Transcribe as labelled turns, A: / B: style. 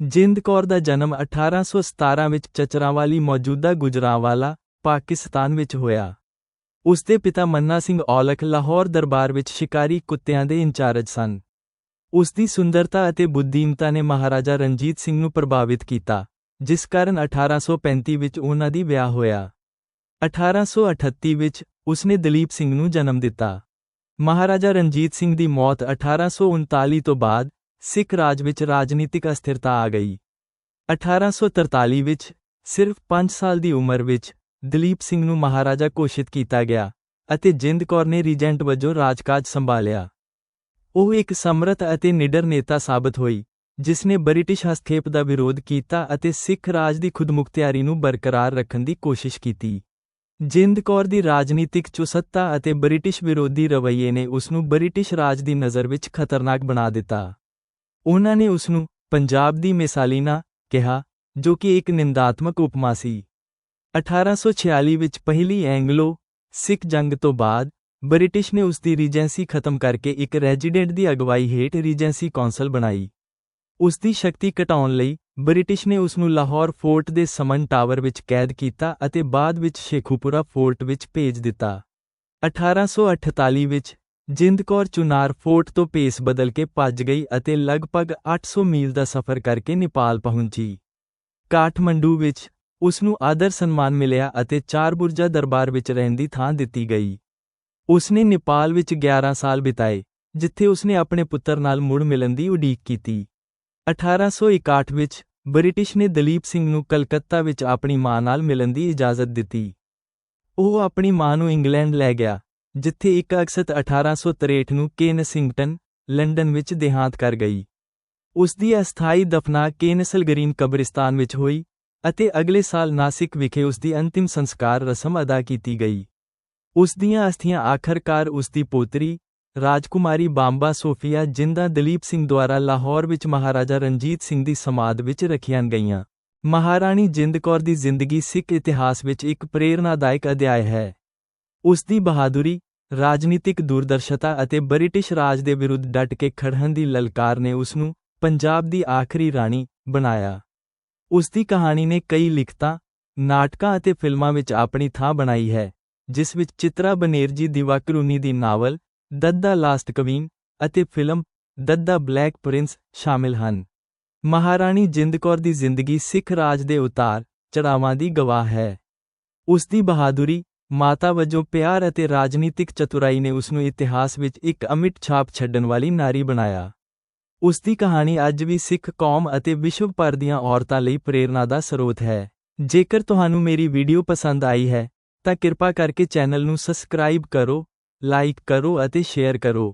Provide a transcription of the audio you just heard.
A: ਜਿੰਦ ਕੌਰ ਦਾ ਜਨਮ 1817 ਵਿੱਚ ਚਚਰਾਵਾਲੀ ਮੌਜੂਦਾ ਗੁਜਰਾਂਵਾਲਾ, ਪਾਕਿਸਤਾਨ ਵਿੱਚ ਹੋਇਆ। ਉਸ ਦੇ ਪਿਤਾ ਮੰਨਾ ਸਿੰਘ ਔਲਖ ਲਾਹੌਰ ਦਰਬਾਰ ਵਿੱਚ ਸ਼ਿਕਾਰੀ ਕੁੱਤਿਆਂ ਦੇ ਇੰਚਾਰਜ ਸਨ। ਉਸ ਦੀ ਸੁੰਦਰਤਾ ਅਤੇ ਬੁੱਧੀਮਤਾ ਨੇ ਮਹਾਰਾਜਾ ਰਣਜੀਤ ਸਿੰਘ ਨੂੰ ਪ੍ਰਭਾਵਿਤ ਕੀਤਾ, ਜਿਸ ਕਾਰਨ 1835 ਵਿੱਚ ਉਹਨਾਂ ਦੀ ਵਿਆਹ ਹੋਇਆ। 1838 ਵਿੱਚ ਉਸਨੇ ਦਲੀਪ ਸਿੰਘ ਨੂੰ ਜਨਮ ਦਿੱਤਾ। ਮਹਾਰਾਜਾ ਰਣਜੀਤ ਸਿੰਘ ਦੀ ਮੌਤ 1839 ਤੋਂ ਬਾਅਦ ਸਿੱਖ ਰਾਜ ਵਿੱਚ ਰਾਜਨੀਤਿਕ ਅਸਥਿਰਤਾ ਆ ਗਈ। 1843 ਵਿੱਚ ਸਿਰਫ 5 ਸਾਲ ਦੀ ਉਮਰ ਵਿੱਚ ਦਲੀਪ ਸਿੰਘ ਨੂੰ ਮਹਾਰਾਜਾ ਘੋਸ਼ਿਤ ਕੀਤਾ ਗਿਆ ਅਤੇ ਜਿੰਦ ਕੌਰ ਨੇ ਰੀਜੈਂਟ ਵਜੋਂ ਰਾਜਕਾਜ ਸੰਭਾਲਿਆ। ਉਹ ਇੱਕ ਸਮਰੱਥ ਅਤੇ ਨਿਡਰ ਨੇਤਾ ਸਾਬਤ ਹੋਈ, ਜਿਸ ਨੇ ਬ੍ਰਿਟਿਸ਼ ਹਸਤਖੇਪ ਦਾ ਵਿਰੋਧ ਕੀਤਾ ਅਤੇ ਸਿੱਖ ਰਾਜ ਦੀ ਖੁਦਮੁਖਤਿਆਰੀ ਨੂੰ ਬਰਕਰਾਰ ਰੱਖਣ ਦੀ ਕੋਸ਼ਿਸ਼ ਕੀਤੀ। ਜਿੰਦ ਕੌਰ ਦੀ ਰਾਜਨੀਤਿਕ ਚੁਸਤਤਾ ਅਤੇ ਬ੍ਰਿਟਿਸ਼ ਵਿਰੋਧੀ ਰਵੱਈਏ ਨੇ ਉਸ ਨੂੰ ਬ੍ਰਿਟਿਸ਼ ਰਾਜ ਦੀ ਨਜ਼ਰ ਵਿੱਚ ਖਤਰਨਾਕ ਬਣਾ ਦਿੱਤਾ। ਉਹਨਾਂ ਨੇ ਉਸ ਨੂੰ ਪੰਜਾਬ ਦੀ ਮਿਸਾਲੀਨਾ ਕਿਹਾ, ਜੋ ਕਿ ਇੱਕ ਨਿੰਦਾਤਮਕ ਉਪਮਾ ਸੀ। 1846 ਵਿੱਚ ਪਹਿਲੀ ਐਂਗਲੋ ਸਿੱਖ ਜੰਗ ਤੋਂ ਬਾਅਦ, ਬ੍ਰਿਟਿਸ਼ ਨੇ ਉਸ ਦੀ ਰੀਜੈਂਸੀ ਖਤਮ ਕਰਕੇ ਇੱਕ ਰੈਜ਼ੀਡੈਂਟ ਦੀ ਅਗਵਾਈ ਹੇਠ ਰੀਜੈਂਸੀ ਕੌਂਸਲ ਬਣਾਈ। ਉਸ ਦੀ ਸ਼ਕਤੀ ਘਟਾਉਣ ਲਈ ਬ੍ਰਿਟਿਸ਼ ਨੇ ਉਸ ਨੂੰ ਲਾਹੌਰ ਫੋਰਟ ਦੇ ਸਮਨ ਟਾਵਰ ਵਿੱਚ ਕੈਦ ਕੀਤਾ ਅਤੇ ਬਾਅਦ ਵਿੱਚ ਸ਼ੇਖੂਪੁਰਾ ਫੋਰਟ ਵਿੱਚ ਭੇਜ ਦਿੱਤਾ। 1848 ਵਿੱਚ ਜਿੰਦ ਕੌਰ ਚੁਨਾਰ ਫੋਰਟ ਤੋਂ ਪੇਸ ਬਦਲ ਕੇ ਭੱਜ ਗਈ ਅਤੇ ਲਗਭਗ 800 ਮੀਲ ਦਾ ਸਫ਼ਰ ਕਰਕੇ ਨੇਪਾਲ ਪਹੁੰਚੀ। ਕਾਠਮੰਡੂ ਵਿੱਚ ਉਸ ਨੂੰ ਆਦਰ ਸਨਮਾਨ ਮਿਲਿਆ ਅਤੇ ਚਾਰ ਬੁਰਜਾ ਦਰਬਾਰ ਵਿੱਚ ਰਹਿਣ ਦੀ ਥਾਂ ਦਿੱਤੀ ਗਈ। ਉਸ ਨੇ ਨੇਪਾਲ ਵਿੱਚ 11 ਸਾਲ ਬਿਤਾਏ, ਜਿੱਥੇ ਉਸ ਨੇ ਆਪਣੇ ਪੁੱਤਰ ਨਾਲ ਮੁੜ ਮਿਲਣ ਦੀ ਉਡੀਕ ਕੀਤੀ। 1861 ਵਿੱਚ ਬ੍ਰਿਟਿਸ਼ ਨੇ ਦਲੀਪ ਸਿੰਘ ਨੂੰ ਕਲਕੱਤਾ ਵਿੱਚ ਆਪਣੀ ਮਾਂ ਨਾਲ ਮਿਲਣ ਦੀ ਇਜਾਜ਼ਤ ਦਿੱਤੀ। ਉਹ ਆਪਣੀ ਮਾਂ ਨੂੰ ਇੰਗਲੈਂਡ ਲੈ ਗਿਆ। ਜਿੱਥੇ 1 ਅਗਸਤ 1863 ਨੂੰ ਕੇਨਸਿੰਗਟਨ ਲੰਡਨ ਵਿੱਚ ਦੇਹਾਂਤ ਕਰ ਗਈ। ਉਸ ਦੀ ਅਸਥਾਈ ਦਫਨਾ ਕੇਨਸਲ ਗ੍ਰੀਨ ਕਬਰਿਸਤਾਨ ਵਿੱਚ ਹੋਈ ਅਤੇ ਅਗਲੇ ਸਾਲ ਨਾਸਿਕ ਵਿਖੇ ਉਸ ਦੀ ਅੰਤਿਮ ਸੰਸਕਾਰ ਰਸਮ ਅਦਾ ਕੀਤੀ ਗਈ। ਉਸ ਦੀਆਂ ਅਸਥੀਆਂ ਆਖਰਕਾਰ ਉਸ ਦੀ ਪੋਤਰੀ, ਰਾਜਕੁਮਾਰੀ ਬਾਂਬਾ ਸੋਫੀਆ ਜਿੰਦਾ ਦਲੀਪ ਸਿੰਘ ਦੁਆਰਾ ਲਾਹੌਰ ਵਿੱਚ ਮਹਾਰਾਜਾ ਰਣਜੀਤ ਸਿੰਘ ਦੀ ਸਮਾਧ ਵਿੱਚ ਰੱਖੀਆਂ ਗਈਆਂ। ਮਹਾਰਾਣੀ ਜਿੰਦ ਕੌਰ ਦੀ ਜ਼ਿੰਦਗੀ ਸਿੱਖ ਇਤਿਹਾਸ ਵਿੱਚ ਇੱਕ ਪ੍ਰੇਰਨਾਦਾਇਕ ਅਧਿਆਇ ਹੈ। ਉਸ ਦੀ ਬਹਾਦੁਰੀ, ਰਾਜਨੀਤਿਕ ਦੂਰਦਰਸ਼ਤਾ ਅਤੇ ਬ੍ਰਿਟਿਸ਼ ਰਾਜ ਦੇ ਵਿਰੁੱਧ ਡਟ ਕੇ ਖੜਨ ਦੀ ਲਲਕਾਰ ਨੇ ਉਸ ਨੂੰ ਪੰਜਾਬ ਦੀ ਆਖਰੀ ਰਾਣੀ ਬਣਾਇਆ। ਉਸ ਦੀ ਕਹਾਣੀ ਨੇ ਕਈ ਲਿਖਤਾਂ, ਨਾਟਕਾਂ ਅਤੇ ਫਿਲਮਾਂ ਵਿੱਚ ਆਪਣੀ ਥਾਂ ਬਣਾਈ ਹੈ, ਜਿਸ ਵਿੱਚ ਚਿਤਰਾ ਬਨੇਰਜੀ ਦਿਵਾਕਰੂਨੀ ਦੀ ਨਾਵਲ, ਦੱਦਾ ਲਾਸਟ ਕਵੀਨ ਅਤੇ ਫਿਲਮ ਦੱਦਾ ਬਲੈਕ ਪ੍ਰਿੰਸ ਸ਼ਾਮਿਲ ਹਨ। ਮਹਾਰਾਣੀ ਜਿੰਦ ਕੌਰ ਦੀ ਜ਼ਿੰਦਗੀ ਸਿੱਖ ਰਾਜ ਦੇ ਉਤਾਰ ਚੜਾਵਾਂ ਦੀ ਗਵਾਹ ਹੈ। ਉਸ ਦੀ ਬਹਾਦੁਰੀ ਮਾਤਾ ਵਜੋਂ ਪਿਆਰ ਅਤੇ ਰਾਜਨੀਤਿਕ ਚਤੁਰਾਈ ਨੇ ਉਸ ਨੂੰ ਇਤਿਹਾਸ ਵਿੱਚ ਇੱਕ ਅਮਿਟ ਛਾਪ ਛੱਡਣ ਵਾਲੀ ਨਾਰੀ ਬਣਾਇਆ। ਉਸ ਦੀ ਕਹਾਣੀ ਅੱਜ ਵੀ ਸਿੱਖ ਕੌਮ ਅਤੇ ਵਿਸ਼ਵ ਭਰ ਦੀਆਂ ਔਰਤਾਂ ਲਈ ਪ੍ਰੇਰਨਾ ਦਾ ਸਰੋਤ ਹੈ। ਜੇਕਰ ਤੁਹਾਨੂੰ ਮੇਰੀ ਵੀਡੀਓ ਪਸੰਦ ਆਈ ਹੈ, ਤਾਂ ਕਿਰਪਾ ਕਰਕੇ ਚੈਨਲ ਨੂੰ ਸਬਸਕ੍ਰਾਈਬ ਕਰੋ, ਲਾਈਕ ਕਰੋ ਅਤੇ ਸ਼ੇਅਰ ਕਰੋ।